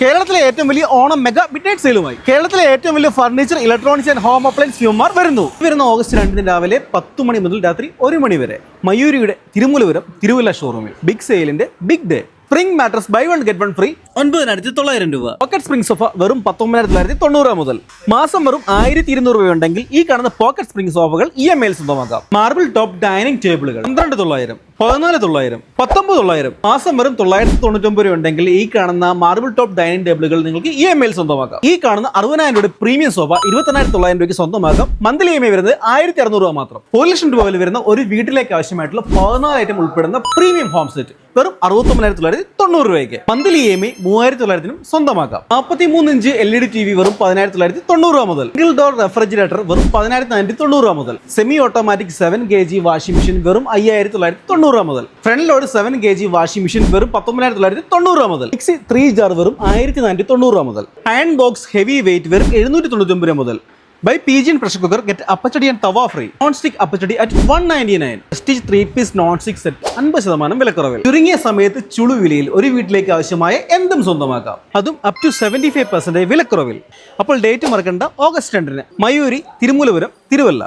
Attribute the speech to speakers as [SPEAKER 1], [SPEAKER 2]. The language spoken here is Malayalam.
[SPEAKER 1] കേരളത്തിലെ ഏറ്റവും വലിയ ഓണം മെഗാ മിഡ്നൈറ്റ് സെയിലുമായി കേരളത്തിലെ ഏറ്റവും വലിയ furniture electronics and home appliance ഫ്യൂമാർ വരുന്നു. വരുന്ന ഓഗസ്റ്റ് രണ്ടിന് രാവിലെ പത്ത് മണി മുതൽ രാത്രി ഒരു മണി വരെ. മയൂരിയുടെ തിരുമൂലപുരം തിരുവല്ല ഷോറൂമിൽ big സെയിലിന്റെ big day spring mattress buy one get one free ഒൻപതിനായിരത്തി തൊള്ളായിരം രൂപ. പോക്കറ്റ് സ്പ്രിംഗ് സോഫ വെറും പത്തൊമ്പതിനായിരത്തി തൊള്ളായിരത്തി തൊണ്ണൂറ് മുതൽ. മാസം വെറും ആയിരത്തി ഇരുന്നൂറ് രൂപ ഉണ്ടെങ്കിൽ ഈ കാണുന്ന പോക്കറ്റ് സ്പ്രിംഗ് സോഫകൾ ഇ എം ഐയിൽ സ്വന്തമാക്കാം. മാർബിൾ ടോപ്പ് ഡൈനിങ് ടേബിളുകൾ പന്ത്രണ്ട് തൊള്ളായിരം. പതിനാല് തൊള്ളായിരം പത്തൊമ്പത് തൊള്ളായിരം മാസം വെറും തൊള്ളായിരത്തി തൊണ്ണൂറ്റൊമ്പത് രൂപ ഉണ്ടെങ്കിൽ ഈ കാണുന്ന മാർബിൾ ടോപ്പ് ഡൈനിങ് ടേബിളുകൾ നിങ്ങൾക്ക് ഇ എം ഐയിൽ സ്വന്തമാക്കാം. ഈ കാണുന്ന അറുപതിനായിരം രൂപയുടെ പ്രീമിയം സോഫ ഇരുപത്തിനായിരത്തി തൊള്ളായിരം രൂപയ്ക്ക് സ്വന്തമാക്കാം. മന്ത്ലി ഇ എം ഐ വരുന്നത് ആയിരത്തി അറുന്നൂറ് രൂപ മാത്രം. ഒരു ലക്ഷം രൂപ വരുന്ന ഒരു വീട്ടിലേക്ക് ആവശ്യമായിട്ടുള്ള പതിനാല് ഐറ്റം ഉൾപ്പെടുന്ന പ്രീമിയം ഹോം സെറ്റ് വെറും അറുപത്തൊമ്പതിനായിരത്തി തൊള്ളായിരത്തി തൊണ്ണൂറ് രൂപയ്ക്ക്. മന്ത്ലി ഇ എം ഐ മൂവായിരത്തി തൊള്ളായിരത്തിനും സ്വന്തമാക്കാം. നാൽപ്പത്തി മൂന്ന് inch L E D T V വെറും പതിനായിരത്തി തൊള്ളായിരത്തി തൊണ്ണൂറ് രൂപ മുതൽ. സിംഗിൾ ഡോർ റെഫ്രിജറേറ്റർ വെറും പതിനായിരത്തി നാനൂറ്റി തൊണ്ണൂറ് രൂപ മുതൽ. Semi automatic seven K G washing machine വെറും അയ്യായിരത്തി തൊള്ളായിരത്തി തൊണ്ണൂറ് രൂപ മുതൽ. Front load seven K G washing machine വെറും പത്തൊമ്പതിനായിരത്തി തൊള്ളായിരത്തി തൊണ്ണൂറ് രൂപ മുതൽ. മിക്സി ത്രീ ജാർ വെറും ആയിരത്തി നാനൂറ്റി തൊണ്ണൂറ് രൂപ മുതൽ. അയൺ ബോക്സ് ഹെവി വെയിറ്റ് വെറും എഴുന്നൂറ്റി തൊണ്ണൂറ്റി രൂപ മുതൽ. Buy pigeon pressure cooker get appachatti and tawa free non stick appachatti at one ninety nine stitch three piece non stick set അൻപത് ശതമാനം വിലക്കുറവിൽ. ചുരുങ്ങിയ സമയത്ത് ചുളു വിലയിൽ ഒരു വീട്ടിലേക്ക് ആവശ്യമായ എന്തും സ്വന്തമാക്കാം. അതും up to seventy five percentage വിലക്കുറവിൽ. അപ്പോൾ ഡേറ്റ് മറക്കേണ്ട ഓഗസ്റ്റ് രണ്ടിന് മയൂരി തിരുമൂലപുരം തിരുവല്ല.